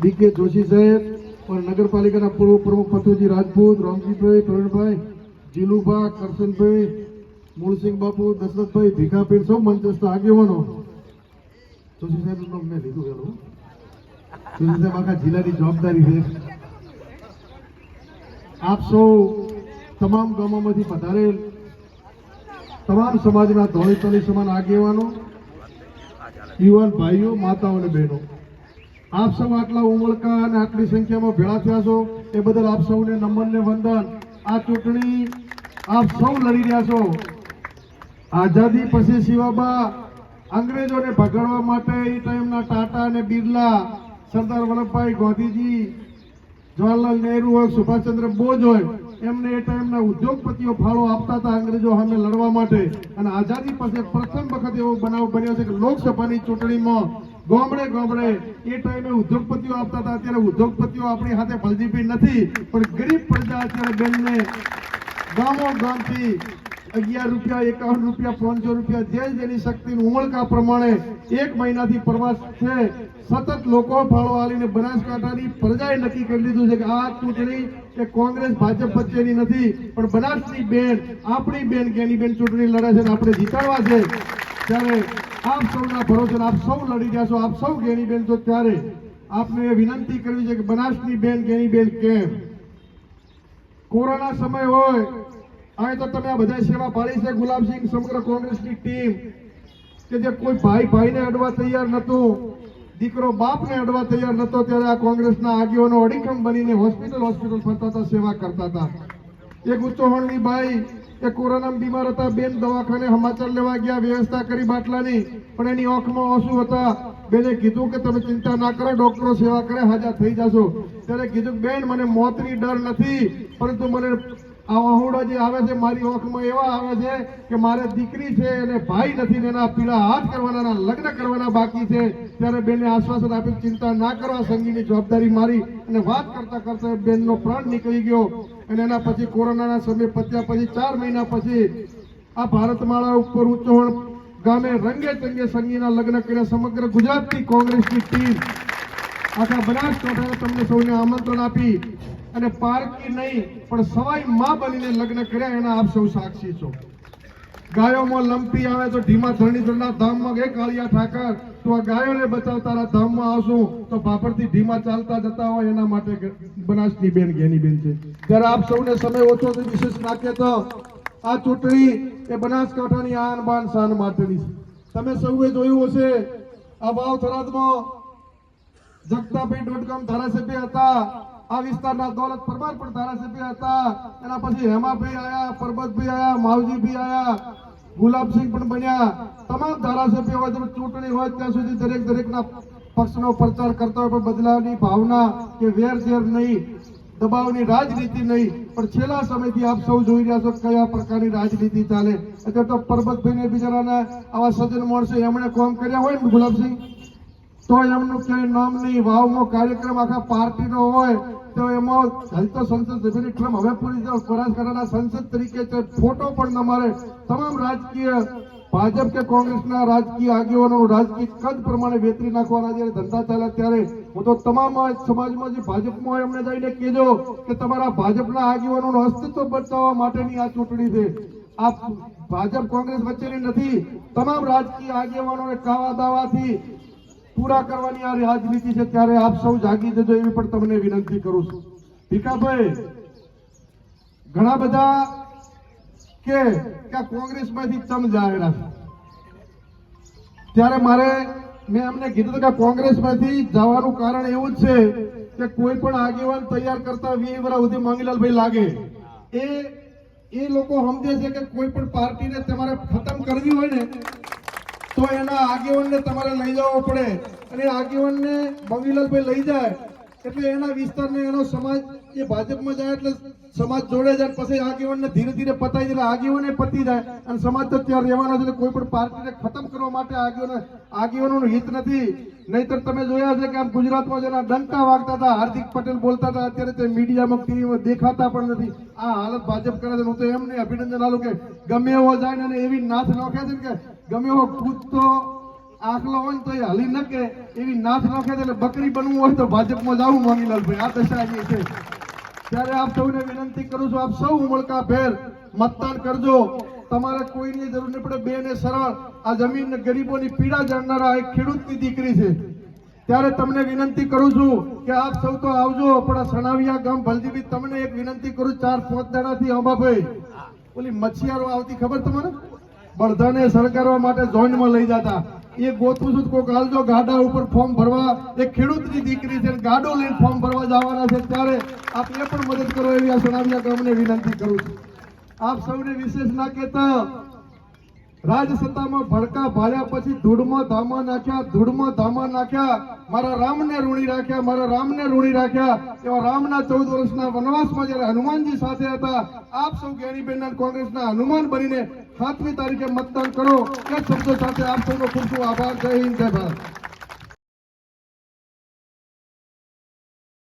બી કે જોશી સાહેબ પણ નગરપાલિકાના પૂર્વ પ્રમુખ પથુજી રાજપૂત રામજીભાઈ પ્રવીણભાઈ, જીલુભા, કરશનભાઈ, મૂળસિંહ બાપુ, દશરથભાઈ, ભીખાપીર સૌ મંચસ્થ આગેવાનો. જોશી સાહેબનું નામ મેં લીધું ગયેલું જોશી સાહેબ, આખા જિલ્લાની જવાબદારી છે. આપ સૌ તમામ ગામોમાંથી પધારેલ તમામ સમાજના ધોળી સમાન આગેવાનો, યુવાન ભાઈઓ, માતાઓ અને બહેનો. આપ સૌ આટલા ઉમળકા અને આટલી સંખ્યામાં ભેળા થયા છો, એ બદલ આપ સૌને નમન ને વંદન. આ ચૂંટણી આપ સૌ લડી રહ્યા છો. આઝાદી પછી શિવાબા અંગ્રેજોને ભગાડવા માટે એ ટાઈમના ટાટા અને બિરલા, સરદાર વલ્લભભાઈ ગાંધીજી, જવાહરલાલ નહેરુ હોય, સુભાષચંદ્ર બોઝ હોય, એમને એ ટાઈમના ઉદ્યોગપતિઓ ફાળો આપતા હતા અંગ્રેજો સામે લડવા માટે. અને આઝાદી પાસે પ્રથમ વખત એવો બનાવ બન્યો છે કે લોકસભાની ચૂંટણીમાં ગામડે ગામડે એ ટાઈમે ઉદ્યોગપતિઓ આપતા હતા. અત્યારે ઉદ્યોગપતિઓ આપણી સાથે ફલજીપી નથી, પણ ગરીબ પ્રજા અત્યારે બેનને ગામો ગામથી અગિયાર રૂપિયા, એકાવન રૂપિયા, પાંચસો રૂપિયા જે જેની શક્તિનું ઉમળકા પ્રમાણે એક મહિનાથી પ્રવાસ છે. સતત લોકો ફાળો હાલીને બનાસકાંઠાની પ્રજાએ નક્કી કરી લીધું છે કે આ ચૂંટણી કે કોંગ્રેસ, ભાજપ વચ્ચેની નથી, પણ બનાસની બેન, આપણી બેન કેની બેન ચૂંટણી લડે છે આપણે જીતાડવા છે. ત્યારે આપ સૌના ભરોસે આપ સૌ લડી જશો આપ સૌ ગેની બેન છો ત્યારે આપને વિનંતી કરવી છે કે બનાસની બેન ગેની બેન કેમ? કોરોના સમય હોય અહીં તો તમે આ બધા સેવા પાડી છે ગુલાબસિંહ સમગ્ર કોંગ્રેસની ટીમ, કે જે કોઈ ભાઈ ભાઈને અડવા તૈયાર નહોતું, દીકરો બાપને અડવા તૈયાર નહોતો, ત્યારે આ કોંગ્રેસના આગેવાનો અડીખમ બનીને હોસ્પિટલ હોસ્પિટલ ફરતા હતા, સેવા કરતા હતા. એક ઉચ્ચોહણની બાઈ એ કોરોના બીમાર હતા, બેન દવાખાને સમાચાર લેવા ગયા, વ્યવસ્થા કરી બાટલાની, પણ એની આંખમાં ઓછું હતા. બેને કીધું કે તમે ચિંતા ના કરો, ડોક્ટરો સેવા કરે, હાજર થઈ જશો. ત્યારે કીધું બેન, મને મોતની ડર નથી, પરંતુ મને આ જે આવે છે, મારી આંખમાં એવા આવે છે કે મારે દીકરી છે અને ભાઈ નથી એના પીળા હાથ કરવાના લગ્ન કરવાના બાકી છે, ત્યારે બેનને આશ્વાસન આપી ચિંતા ના કરવા સંગીની જવાબદારી મારી. અને વાત કરતા કરતા બેનનો પ્રાણ નીકળી ગયો. અને એના પછી કોરોનાના સમય પત્યા પછી ચાર મહિના પછી આ ભારતમાળા ઉપર ઉચ્ચવણ ગામે રંગે ચંગે સંગીના લગ્ન કર્યા સમગ્ર ગુજરાતની કોંગ્રેસની ટીમ. આખા બનાસકાંઠાએ તમને સૌને આમંત્રણ આપી. અને પારકી નહીં, પણ સવાઈ માં બનીને લગ્ન કર્યા, એના આપ સૌ સાક્ષી છો. ગાયોમાં લંપી આવે તો ધીમા ધરણીધરના ધામમાં ગઈ કાળિયા ઠાકર, તો આ ગાયોને બચાવતાના ધામમાં આવશું, તો ભાભરથી ધીમા ચાલતા જતા હોય, એના માટે બનાસની બેન, ઘેની બેન છે. ત્યારે આપ સૌને સમય ઓછો છે, વિશેષ નાખીએ તો, આ ચૂંટણી એ બનાસકાંઠાની આન બાન શાન માટેની છે. તમે સૌએ જોયું હશે, આ વાવ થરાદમાં જગતાભાઈ ડોટ કોમ ધારાસભ્ય હતા. આ વિસ્તારના દોલત પરમાર પણ ધારાસભ્ય હતા. એના પછી હેમાભાઈ આયા, પરબતભાઈ આયા, માવજીભાઈ આયા, ગુલાબસિંહ પણ બન્યા. તમામ ધારાસભ્ય હોય ચૂંટણી હોય, ત્યાં સુધી દરેક દરેકના પક્ષનો પ્રચાર કરતા હોય, પણ બદલાવની ભાવના કે વેર ઝેર નહીં, દબાવની રાજનીતિ નહીં. પણ છેલ્લા સમયથી આપ સૌ જોઈ રહ્યા છો કયા પ્રકારની રાજનીતિ ચાલે. અત્યારે તો પરબતભાઈને બિચારાના આવા સજ્જન માણસો એમણે કોમ કર્યા હોય ને ગુલાબસિંહ? તો એમનું ક્યાંય નામ નહીં. વાવનો કાર્યક્રમ આખા પાર્ટીનો હોય તો એમાં હાલ સંસદ સભ્યની ટર્મ હવે પૂરી બનાસકાંઠાના સંસદ તરીકે છે ફોટો પણ ન મારે તમામ રાજકીય ભાજપ કે કોંગ્રેસના રાજકીય આગેવાનો રાજકીય કદ પ્રમાણે વેતરી નાખવાના જયારે ધંધા ચાલ્યા ત્યારે, હું તો તમામ સમાજમાં જે ભાજપમાં હોય એમને જઈને કહેજો કે તમારા ભાજપના આગેવાનોનું અસ્તિત્વ બચાવવા માટેની આ ચૂંટણી છે. આ ભાજપ કોંગ્રેસ વચ્ચેની નથી, તમામ રાજકીય આગેવાનોને કાવા દાવાથી પૂરા કરવાની આ રાજનીતિ છે ત્યારે આપ સૌ જાગી જજો એવી પણ તમને વિનંતી કરું છું. ભીખાભાઈ, ઘણા બધા કે કોંગ્રેસમાંથી ચમ જાહેરા ત્યારે મારે, મેં એમને કીધું કે કોંગ્રેસમાંથી જવાનું કારણ એવું જ છે કે કોઈ પણ આગેવાન તૈયાર કરતા વી વરા સુધી મંગીલાલભાઈ લાગે. એ એ લોકો સમજે છે કે કોઈ પણ પાર્ટીને તમારે ખતમ કરવી હોય ને તો એના આગેવાનને તમારે લઈ જવો પડે. અને આગેવાનને બંગીલાલભાઈ લઈ જાય. એટલે એના વિસ્તારને એનો સમાજ એ ભાજપમાં જાય એટલે સમાજ જોડે જાય પછી આગેવાનને ધીરે ધીરે પતાઈ જાય આગેવાને પતી જાય. અને સમાજ તો ત્યાં રહેવાનો છે કોઈ પણ પાર્ટીને ખતમ કરવા માટે આગેવાનો હિત નથી. નહીતર તમે જોયા છે કે આમ ગુજરાતમાં જેના ડંકા વાગતા હતા, હાર્દિક પટેલ બોલતા હતા, અત્યારે તે મીડિયામાં, ટીવીમાં દેખાતા પણ નથી. આ હાલત ભાજપ કરે છે. હું તો એમને અભિનંદન આલું કે ગમે એવો જાય ને એવી નાથ નોખે છે કે ગમે એવો કૂદતો આખલો હોય તો એ હલી ન એવી નાથ નાખે એટલે બકરી બનવું હોય તો ભાજપમાં જવું મોનીલાલભાઈ આ દશા એની છે. ત્યારે આપ સૌને વિનંતી કરું છું, આપ સૌ ઉમળકા ભેર મતદાન કરજો. તમારે કોઈની જરૂર નહીં પડે બે ને સરળ આ જમીન ગરીબોની પીડા જાણનારા એક ખેડૂતની દીકરી છે. ત્યારે તમને વિનંતી કરું છું કે આપ સૌ તો આવજો, પણ સણાવિયા ગામ ભલજીબી તમને એક વિનંતી કરું, ચાર પાંચ દાડાથી અંબાભાઈ. ઓલી મચ્છિયારો આવતી ખબર તમને? બળધાને સળગારવા માટે જોઈન્ટમાં લઈ જતા. એ ગોતું છું કોક હાલજો ગાડા ઉપર ફોર્મ ભરવા. એ ખેડૂતની દીકરી છે, ગાડો લઈને ફોર્મ ભરવા જવાના છે. ત્યારે આપ એ પણ મદદ કરો એવી આ સણાવિયા ગામને વિનંતી કરું છું. આપ સૌને વિશેષ ના કહેતા રાજસત્તામાં ભડકા ભાર્યા પછી ધૂળમાં ધામા નાખ્યા, ધૂળમાં ધામા નાખ્યા. મારા રામને ઋણી રાખ્યા, મારા રામને ઋણી રાખ્યા. એવા રામના ચૌદ વર્ષના વનવાસમાં જયારે હનુમાનજી સાથે હતા, આપ સૌ જ્ઞાનીબેન કોંગ્રેસના હનુમાન બનીને સાતમી તારીખે મતદાન કરો. એ શબ્દો સાથે આપ સૌનો ખૂબ ખૂબ આભાર. જય હિન્દ, જય ભારત.